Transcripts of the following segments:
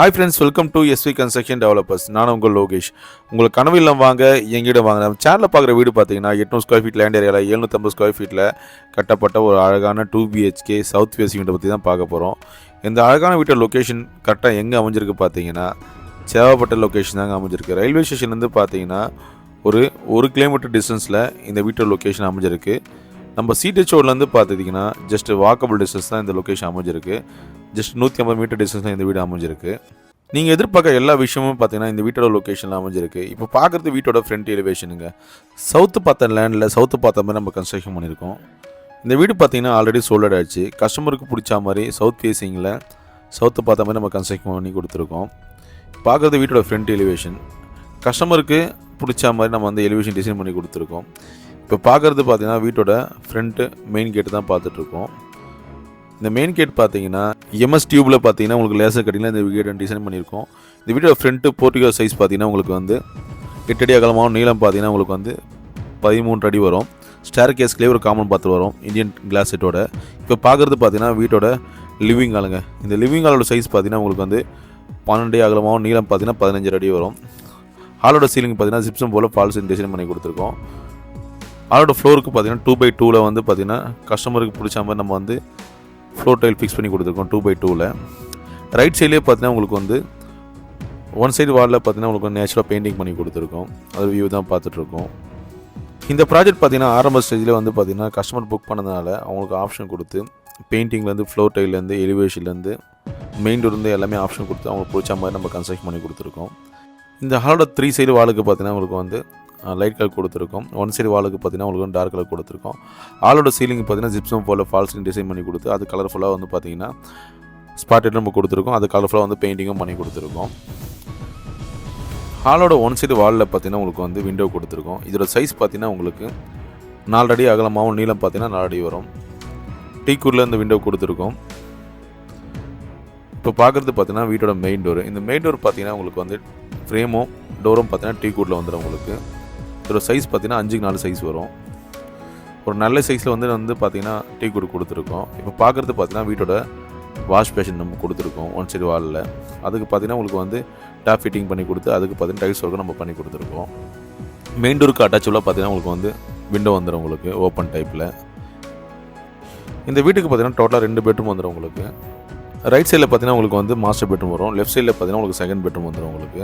Hi friends welcome to S V construction developers நான் உங்கள் லோகேஷ். உங்களுக்கு கனவு இல்லம் வாங்க எங்கிட்ட வாங்க. நம்ம சேனலில் பார்க்குற வீடு பார்த்தீங்கன்னா எட்நூறு ஸ்கொயர் ஃபீட் லேண்ட் ஏரியாவில் எழுநூற்றம்பது ஸ்கொயர் ஃபீட்டில் கட்டப்பட்ட ஒரு அழகான டூ பிஹெச்கே சவுத் ஃபேஸிங் வீட்டை பற்றி தான் பார்க்க போகிறோம் இந்த அழகான வீட்டை லொக்கேஷன் கரெக்டாக எங்கே அமைஞ்சிருக்கு பார்த்தீங்கன்னா சேவப்பட்ட லொக்கேஷன் தாங்க அமைஞ்சிருக்கு. ரயில்வே ஸ்டேஷன்லேருந்து பார்த்தீங்கன்னா ஒரு ஒரு கிலோமீட்டர் டிஸ்டன்ஸில் இந்த வீட்டோட லொக்கேஷன் அமைஞ்சிருக்கு. நம்ம சிடிஹெச்ஓலேருந்து பார்த்துட்டிங்கன்னா ஜஸ்ட் வாக்கபிள் டிஸ்டன்ஸ் தான் இந்த லொக்கேஷன் அமைஞ்சிருக்கு. ஜஸ்ட் நூற்றி ஐம்பது மீட்டர் டிஸ்டன்ஸில் இந்த வீடு அமைஞ்சிருக்கு. நீங்கள் எதிர்பார்க்க எல்லா விஷயமும் பார்த்தீங்கன்னா இந்த வீட்டோட லொக்கேஷனில் அமைஞ்சிருக்கு. இப்போ பார்க்குறது வீட்டோட ஃப்ரண்ட் எலிவேஷனுங்க சவுத்து பார்த்த லேண்டில் சவுத்து பார்த்த மாதிரி நம்ம கன்ஸ்ட்ரக்ஷன் பண்ணியிருக்கோம். இந்த வீடு பார்த்தீங்கன்னா ஆல்ரெடி சோல்டட் ஆயிடுச்சு. கஸ்டமருக்கு பிடிச்ச மாதிரி சவுத் ஃபேஸிங்கில் சவுத்து பார்த்த மாதிரி நம்ம கன்ஸ்ட்ரக்ஷன் பண்ணி கொடுத்துருக்கோம். பார்க்குறது வீட்டோட ஃப்ரண்ட் எலிவேஷன் கஸ்டமருக்கு பிடிச்ச மாதிரி நம்ம வந்து எலிவேஷன் டிசைன் பண்ணி கொடுத்துருக்கோம். இப்போ பார்க்குறது பார்த்தீங்கன்னா வீட்டோட ஃப்ரண்ட்டு மெயின் கேட்டு தான் பார்த்துட்ருக்கோம். இந்த மெயின் கேட் பார்த்தீங்கன்னா எம்எஸ் டியூப்பில் பார்த்தீங்கன்னா உங்களுக்கு லேசர் கட்டிங்கில் இந்த கேட் டிசைன் பண்ணியிருக்கோம். இந்த வீட்டோட ஃப்ரண்ட்டு போர்ட்டிகோ சைஸ் பார்த்தீங்கன்னா உங்களுக்கு வந்து எட்டடி அகலமாகவும் நீளம் பார்த்தீங்கன்னா உங்களுக்கு வந்து பதிமூன்று அடி வரும். ஸ்டேர் கேஸ்லேயே ஒரு காமன் பாத்ரூம் வரும் இந்தியன் கிளாஸ் செட்டோட இப்போ பார்க்குறது பார்த்தீங்கன்னா வீட்டோட லிவிங் ஹாலுங்க இந்த லிவிங் ஹாலோட சைஸ் பார்த்தீங்கன்னா உங்களுக்கு வந்து பன்னெண்டு அகலமாகவும் நீளம் பார்த்தீங்கன்னா பதினஞ்சு அடி வரும். ஹாலோட சீலிங் பார்த்தீங்கன்னா ஜிப்சம் போல் ஃபால்ஸ் டிசைன் பண்ணி கொடுத்துருக்கோம். ஹாலோட ஃப்ளோருக்கு பார்த்தீங்கன்னா டூ பை டூவில் வந்து பார்த்தீங்கன்னா கஸ்டமருக்கு பிடிச்ச மாதிரி நம்ம வந்து ஃப்ளோர் டைல் ஃபிக்ஸ் பண்ணி கொடுத்துருக்கோம் டூ பை டூவில் ரைட் சைட்லேயே பார்த்தீங்கன்னா உங்களுக்கு வந்து ஒன் சைடு வாலில் பார்த்தீங்கன்னா உங்களுக்கு வந்து நேச்சுரலாக பெயிண்டிங் பண்ணி கொடுத்துருக்கோம். அது வியூ தான் பார்த்துட்ருக்கோம் இந்த ப்ராஜெக்ட் பார்த்திங்கன்னா ஆரம்ப ஸ்டேஜில் வந்து பார்த்திங்கன்னா கஸ்டமர் புக் பண்ணதுனால அவங்களுக்கு ஆப்ஷன் கொடுத்து பெயிண்டிங்லேருந்து ஃப்ளோர் டைல்லேருந்து எலிவேஷன்லேருந்து மெயின் டோர்லேருந்து எல்லாமே ஆப்ஷன் கொடுத்து அவங்களுக்கு பிடிச்ச மாதிரி நம்ம கன்ஸ்ட்ரக்ஷன் பண்ணி கொடுத்துருக்கோம். இந்த ஹாலோட த்ரீ சைடு வாலுக்கு பார்த்தீங்கன்னா உங்களுக்கு வந்து லைட் கலர் கொடுத்துருக்கோம். ஒன் சைடு வாலுக்கு பார்த்தீங்கன்னா உங்களுக்கு வந்து டார்க் கலர் கொடுத்துருக்கோம். ஆளோட சீலிங் பார்த்தீங்கன்னா ஜிப்சம் போல் ஃபால்ஸிங் டிசைன் பண்ணி கொடுத்து அது கலர்ஃபுல்லாக வந்து பார்த்தீங்கன்னா ஸ்பாட் நம்ம கொடுத்துருக்கோம். அது கலர்ஃபுல்லாக வந்து பெயிண்டிங்கும் பண்ணி கொடுத்துருக்கோம். ஹாலோட ஒன் சைடு வாலில் பார்த்தீங்கன்னா உங்களுக்கு வந்து விண்டோ கொடுத்துருக்கோம். இதோட சைஸ் பார்த்தீங்கன்னா உங்களுக்கு நாலு அடி அகலமாகவும் நீளம் பார்த்தீங்கன்னா நாலு அடி வரும். டீக்கூரில் இந்த விண்டோ கொடுத்துருக்கோம். இப்போ பார்க்குறது பார்த்தீங்கன்னா வீட்டோட மெயின் டோர் இந்த மெயின் டோர் பார்த்தீங்கன்னா உங்களுக்கு வந்து ஃப்ரேமும் டோரும் பார்த்தீங்கன்னா கூட்டில் வந்துடும் உங்களுக்கு. இதோட சைஸ் பார்த்தீங்கன்னா அஞ்சுக்கு நாலு சைஸ் வரும். ஒரு நல்ல சைஸில் வந்து வந்து பார்த்தீங்கன்னா டீ கூடு கொடுத்துருக்கோம். இப்போ பார்க்குறது பார்த்தீங்கன்னா வீட்டோட வாஷ் பேஷன் நம்ம கொடுத்துருக்கோம் ஒன் சைடு வாலில் அதுக்கு பார்த்தீங்கன்னா உங்களுக்கு வந்து டாப் ஃபிட்டிங் பண்ணி கொடுத்து அதுக்கு பார்த்தீங்கன்னா டைல்ஸ் ஒர்க்கு நம்ம பண்ணி கொடுத்துருக்கோம். மெயின் டோருக்கு அட்டாச்சுவலாக பார்த்தீங்கன்னா உங்களுக்கு வந்து விண்டோ வந்துடும் உங்களுக்கு ஓப்பன் டைப்பில் இந்த வீட்டுக்கு பார்த்தீங்கன்னா டோட்டலாக ரெண்டு பெட்ரூம் வந்துடும் உங்களுக்கு. ரைட் சைடில் பார்த்தீங்கன்னா உங்களுக்கு வந்து மாஸ்டர் பெட்ரூம் வரும். லெஃப்ட் சைடில் பார்த்தீங்கன்னா உங்களுக்கு செகண்ட் பெட்ரூம் வந்துடும் உங்களுக்கு.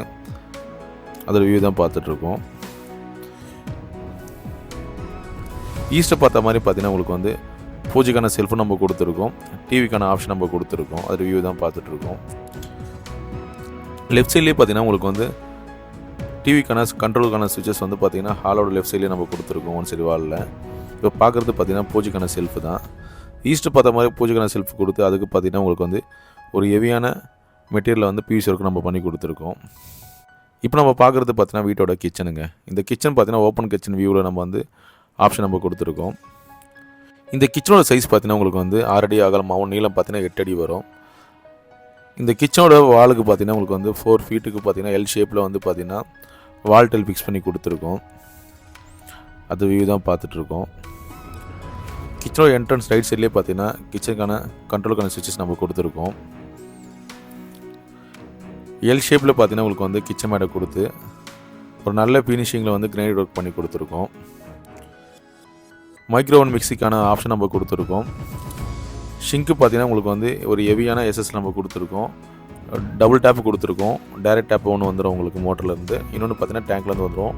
அதில் வியூ தான் பார்த்துட்ருக்கோம் ஈஸ்ட்டை பார்த்த மாதிரி பார்த்தீங்கன்னா உங்களுக்கு வந்து பூஜைக்கான செல்ஃபும் நம்ம கொடுத்துருக்கோம். டிவிக்கான ஆப்ஷன் நம்ம கொடுத்துருக்கோம். அது வியூ தான் பார்த்துட்ருக்கோம். லெஃப்ட் சைட்லேயே பார்த்தீங்கன்னா உங்களுக்கு வந்து டிவிக்கான கண்ட்ரோலுக்கான சுவிச்சஸ் வந்து பார்த்தீங்கன்னா ஹாலோட லெஃப்ட் சைட்லேயே நம்ம கொடுத்துருக்கோம் ஒன் சைடு வாலில் இப்போ பார்க்குறது பார்த்தீங்கன்னா பூஜைக்கான செல்ஃபு தான். ஈஸ்ட்டு பார்த்த மாதிரி பூஜைக்கான செல்ஃப் கொடுத்து அதுக்கு பார்த்தீங்கன்னா உங்களுக்கு வந்து ஒரு ஹெவியான மெட்டீரியலை வந்து பியூஸ் ஒர்க்கு நம்ம பண்ணி கொடுத்துருக்கோம். இப்போ நம்ம பார்க்குறது பார்த்தீங்கன்னா வீட்டோட கிச்சனுங்க இந்த கிச்சன் பார்த்தீங்கன்னா ஓப்பன் கிச்சன் வியூவில் நம்ம வந்து ஆப்ஷன் நம்ம கொடுத்துருக்கோம். இந்த கிச்சனோட சைஸ் பார்த்தீங்கன்னா உங்களுக்கு வந்து ஆறடி அடி அகலமாகவும் நீளம் பார்த்தீங்கன்னா எட்டு அடி வரும். இந்த கிச்சனோட வாலுக்கு பார்த்தீங்கன்னா உங்களுக்கு வந்து ஃபோர் ஃபீட்டுக்கு பார்த்தீங்கன்னா எல் ஷேப்பில் வந்து பார்த்தீங்கன்னா வால் டெல் ஃபிக்ஸ் பண்ணி கொடுத்துருக்கோம். அது வியூ தான் பார்த்துட்ருக்கோம் கிச்சனோட என்ட்ரன்ஸ் ரைட் சைட்லேயே பார்த்தீங்கன்னா கிச்சனுக்கான கண்ட்ரோலுக்கான சுவிச்சஸ் நம்ம கொடுத்துருக்கோம். எல் ஷேப்பில் பார்த்தீங்கன்னா உங்களுக்கு வந்து கிச்சன் மேடை கொடுத்து ஒரு நல்ல ஃபினிஷிங்கில் வந்து கிரேனைட் ஒர்க் பண்ணி கொடுத்துருக்கோம். மைக்ரோவன் மிக்சிக்கான ஆப்ஷன் நம்ம கொடுத்துருக்கோம். ஷிங்க்கு பார்த்தீங்கன்னா உங்களுக்கு வந்து ஒரு ஹெவியான எஸ்எஸ் நம்ம கொடுத்துருக்கோம். டபுள் டேப் கொடுத்துருக்கோம். டைரக்ட் டேப் ஒன்று வந்துடும் உங்களுக்கு மோட்டர்லேருந்து இன்னொன்று பார்த்தீங்கன்னா டேங்க்லேருந்து வந்துடும்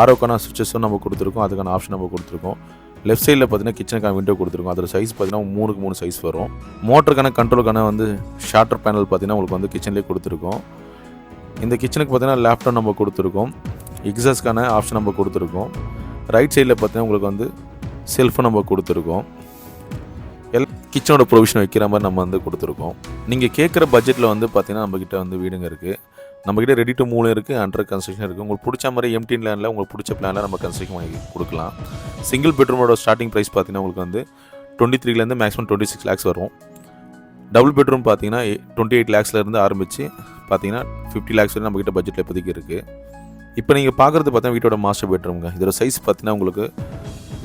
ஆரோக்கான சுவிச்சஸும் நம்ம கொடுத்துருக்கோம். அதுக்கான ஆப்ஷன் நம்ம கொடுத்துருக்கோம். லெஃப்ட் சைடில் பார்த்தீங்கன்னா கிச்சனுக்கான விண்டோ கொடுத்துருக்கோம். அதோட சைஸ் பார்த்தீங்கன்னா மூணுக்கு மூணு சைஸ் வரும். மோட்டருக்கான கண்ட்ரோலுக்கான வந்து ஷார்ட்டர் பேனல் பார்த்தீங்கன்னா உங்களுக்கு வந்து கிச்சன்லேயே கொடுத்துருக்கோம். இந்த கிச்சனுக்கு பார்த்தீங்கன்னா லேப்டாப் நம்ம கொடுத்துருக்கோம். எக்ஸாஸ்க்கான ஆப்ஷன் நம்ம கொடுத்துருக்கோம். ரைட் சைடில் பார்த்தீங்கன்னா உங்களுக்கு வந்து செல்ஃபை நம்ம கொடுத்துருக்கோம். எல் கிச்சனோட ப்ரொவிஷன் வைக்கிற மாதிரி நம்ம வந்து கொடுத்துருக்கோம். நீங்கள் கேட்குற பட்ஜெட்டில் வந்து பார்த்திங்கன்னா நம்மக்கிட்ட வந்து வீடுங்க இருக்குது நம்மக்கிட்ட ரெடி டு மூணு இருக்குது அண்டர் கன்ஸ்ட்ரக்ஷன் இருக்குது உங்களுக்கு பிடிச்ச மாதிரி எம்டின் லேண்டில் உங்களுக்கு பிடிச்ச பிளானில் நம்ம கன்ஸ்ட்ரக்ஷன் வாங்கி கொடுக்கலாம். சிங்கிள் பெட்ரூமோட ஸ்டார்டிங் ப்ரைஸ் பார்த்தீங்கன்னா உங்களுக்கு வந்து டுவெண்ட்டி த்ரீலேருந்து மேக்ஸிமம் டுவெண்ட்டி சிக்ஸ் லேக்ஸ் வரும் டபுள் பெட்ரூம் பார்த்தீங்கன்னா டுவெண்ட்டி எயிட் லேக்ஸ்லேருந்து ஆரம்பித்து பார்த்தீங்கன்னா ஃபிஃப்டி லேக்ஸ் வரை நம்மக்கிட்ட பட்ஜெட்டில் இப்போதைக்கு இருக்குது இப்போ நீங்கள் பார்க்குறது பார்த்தா வீட்டோட மாஸ்டர் பெட்ரூம்ங்க இதோட சைஸ் பார்த்தீங்கன்னா உங்களுக்கு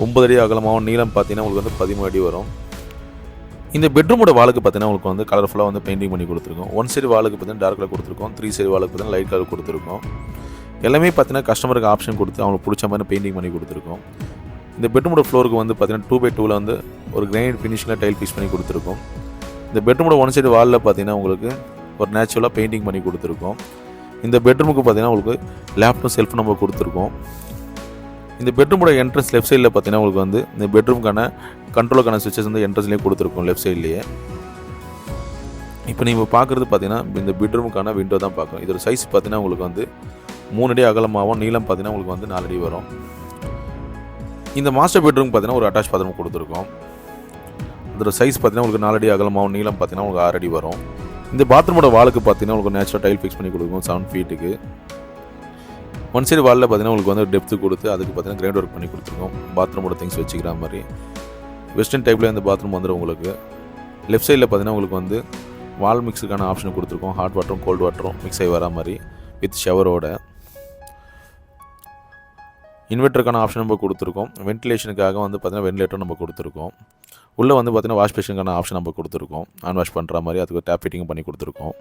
ஒன்பது அடி அகலமாகவும் நீளம் பார்த்தீங்கன்னா உங்களுக்கு வந்து பதிமூணு அடி வரும். இந்த பெட்ரூமோட வாலுக்கு பார்த்தீங்கன்னா உங்களுக்கு வந்து கலர்ஃபுல்லாக வந்து பெயிண்டிங் பண்ணி கொடுத்துருக்கோம். ஒன் சைடு வாலுக்கு பார்த்தீங்கன்னா டார்க் கலர் கொடுத்துருக்கோம். த்ரீ சைடு வாளுக்கு பார்த்தீங்கன்னா லைட் கலர் கொடுத்துருக்கோம். எல்லாமே பார்த்தீங்கன்னா கஸ்டமருக்கு ஆப்ஷன் கொடுத்து அவங்களுக்கு பிடிச்ச மாதிரி பெயிண்டிங் பண்ணி கொடுத்துருக்கோம். இந்த பெட்ரூமோட ஃப்ளோருக்கு வந்து பார்த்தீங்கன்னா டூ பை டூவில் வந்து ஒரு கிரைண்ட் ஃபினிஷிங்கில் டைல் ஃபிக்ஸ் பண்ணி கொடுத்துருக்கோம். இந்த பெட்ரூமோட ஒன் சைடு வாலில் பார்த்தீங்கன்னா உங்களுக்கு ஒரு நேச்சுரலாக பெயிண்டிங் பண்ணி கொடுத்துருக்கோம். இந்த பெட்ரூமுக்கு பார்த்தீங்கன்னா உங்களுக்கு லேப்டாப் செல்ஃப் நம்ம கொடுத்துருக்கோம். இந்த பெட்ரூமோட என்ட்ரன்ஸ் லெஃப்ட் சைடில் பார்த்தீங்கன்னா உங்களுக்கு வந்து இந்த பெட்ரூம்க்கான கண்ட்ரோலுக்கான சுவிச்சஸ் வந்து என்ட்ரன்ஸ்லேயே கொடுத்துருக்கோம் லெஃப்ட் சைட்லேயே இப்போ நீங்கள் பார்க்குறது பார்த்தீங்கன்னா இந்த பெட்ரூமுக்கான விண்டோ தான் பார்க்கும் இதோட சைஸ் பார்த்தீங்கன்னா உங்களுக்கு வந்து மூணு அடி அகலமாகவும் நீளம் பார்த்தீங்கன்னா உங்களுக்கு வந்து நாலு அடி வரும். இந்த மாஸ்டர் பெட்ரூம் பார்த்தீங்கன்னா ஒரு அட்டாச் பாத்ரூம் கொடுத்துருக்கோம். அதோட சைஸ் பார்த்தீங்கன்னா உங்களுக்கு நாலு அடி அகலமாகவும் நீளம் பார்த்தீங்கன்னா உங்களுக்கு ஆறு அடி வரும். இந்த பாத்ரூமோட வாலுக்கு பார்த்தீங்கன்னா உங்களுக்கு நேச்சுரல் டைல் ஃபிக்ஸ் பண்ணி கொடுக்கும் செவன் ஃபீட்டுக்கு ஒன் சைடு வாலில் பார்த்தீங்கன்னா உங்களுக்கு வந்து டெப்த்து கொடுத்து அதுக்கு பார்த்தீங்கன்னா கிரைண்ட் ஒர்க் பண்ணி கொடுத்துருக்கோம். பாத்ரூமோட திங்ஸ் வச்சுக்கிற மாதிரி. வெஸ்டர்ன் டைப்பில் இந்த பாத்ரூம் வந்துடும் உங்களுக்கு. லெஃப்ட் சைடில் பார்த்தீங்கன்னா உங்களுக்கு வந்து வால் மிக்ஸுக்கான ஆப்ஷன் கொடுத்துருக்கோம். ஹாட் வாட்டரும் கோல்டு வாட்டரும் மிக்ஸ் ஆகி வர மாதிரி வித் ஷவரோட இன்வெர்ட்டருக்கான ஆப்ஷன் நம்ம கொடுத்துருக்கோம். வென்டிலேஷனுக்காக வந்து பார்த்திங்கன்னா வென்டிலேட்டர் நம்ம கொடுத்துருக்கோம். உள்ளே வந்து பார்த்திங்கன்னா வாஷ் பேஷனுக்கான ஆப்ஷன் நம்ம கொடுத்துருக்கோம். ஹேண்ட் வாஷ் பண்ணுற மாதிரி அதுக்கு டேப் ஃபிட்டிங் பண்ணி கொடுத்துருக்கோம்.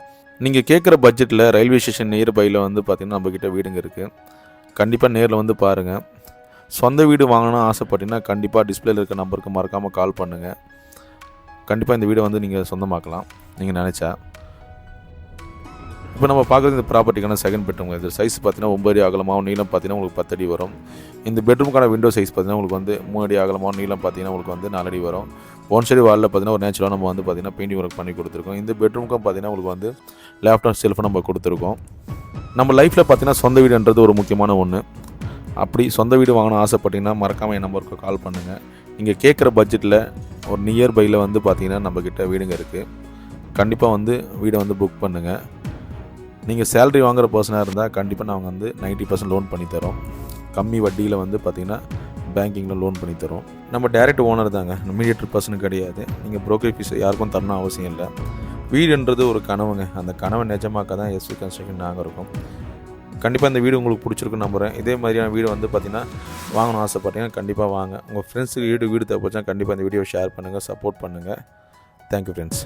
நீங்கள் கேட்குற பட்ஜெட்டில் ரயில்வே ஸ்டேஷன் நியர் பையில் வந்து பார்த்தீங்கன்னா நம்மக்கிட்ட வீடுங்க இருக்குது கண்டிப்பாக நேரில் வந்து பாருங்கள் சொந்த வீடு வாங்கணும்னு ஆசைப்பட்டீங்கன்னா கண்டிப்பாக டிஸ்பிளேல இருக்க நம்பருக்கு மறக்காமல் கால் பண்ணுங்கள் கண்டிப்பாக இந்த வீடை வந்து நீங்கள் சொந்தமாக்கலாம். நீங்கள் நினச்சா. இப்போ நம்ம பார்க்குறது இந்த ப்ராப்பர்ட்டிக்கான செகண்ட் பெட்ரூம் இது சைஸ் பார்த்தீங்கன்னா ஒம்பது அடி அகலமாகவும் நீளம் பார்த்தீங்கன்னா உங்களுக்கு பத்தடி வரும். இந்த பெட்ரூமுக்கான விண்டோ சைஸ் பார்த்தீங்கன்னா உங்களுக்கு வந்து மூணு அடி அகலமாகவும் நீளம் பார்த்தீங்கன்னா உங்களுக்கு வந்து நாலடி வரும். ஒன் சைடு வாலில் பார்த்தீங்கன்னா ஒரு நேச்சுரலாக நம்ம வந்து பார்த்தீங்கன்னா பெயிண்டிங் ஒர்க் பண்ணி கொடுத்துருக்கோம். இந்த பெட்ரூமுக்கும் பார்த்தீங்கன்னா உங்களுக்கு வந்து லேப்டாப் செல்ஃபை நம்ம கொடுத்துருக்கோம். நம்ம லைஃப்பில் பார்த்தீங்கன்னா சொந்த வீடுன்றது ஒரு முக்கியமான ஒன்று அப்படி சொந்த வீடு வாங்கணும் ஆசைப்பட்டிங்கன்னா மறக்காமல் என் நம்பருக்கு கால் பண்ணுங்கள் நீங்கள் கேட்குற பட்ஜெட்டில் ஒரு நியர் பையில் வந்து பார்த்தீங்கன்னா நம்மக்கிட்ட வீடுங்க இருக்குது கண்டிப்பாக வந்து வீடை வந்து புக் பண்ணுங்கள் நீங்கள் சேலரி வாங்குற பர்சனாக இருந்தால் கண்டிப்பாக நாங்கள் வந்து 90% பர்சன்ட் லோன் பண்ணி தரோம். கம்மி வட்டியில் வந்து பார்த்திங்கன்னா பேங்கிங்கில் லோன் பண்ணி தரோம். நம்ம டைரக்ட் ஓனர் தாங்க. மீடியேட்டர் பர்சன் கிடையாது. நீங்கள் brokerage ஃபீஸ் யாருக்கும் தரணும் அவசியம் இல்லை. வீடுன்றது ஒரு கனவுங்க. அந்த கனவை நிஜமாக்க தான் எஸ்வி கன்ஸ்ட்ரக்ஷன் நாங்கள் இருக்கோம். கண்டிப்பாக இந்த வீடு உங்களுக்கு பிடிச்சிருக்குன்னு நம்புகிறேன் இதே மாதிரியான வீடு வந்து பார்த்தீங்கன்னா வாங்கணும் ஆசைப்பட்டீங்கன்னா கண்டிப்பாக வாங்க. உங்கள் ஃப்ரெண்ட்ஸுக்கு வீடு வீடு தேவைப்பச்சா கண்டிப்பாக இந்த வீடியோ ஷேர் பண்ணுங்கள் சப்போர்ட் பண்ணுங்கள் தேங்க்யூ ஃப்ரெண்ட்ஸ்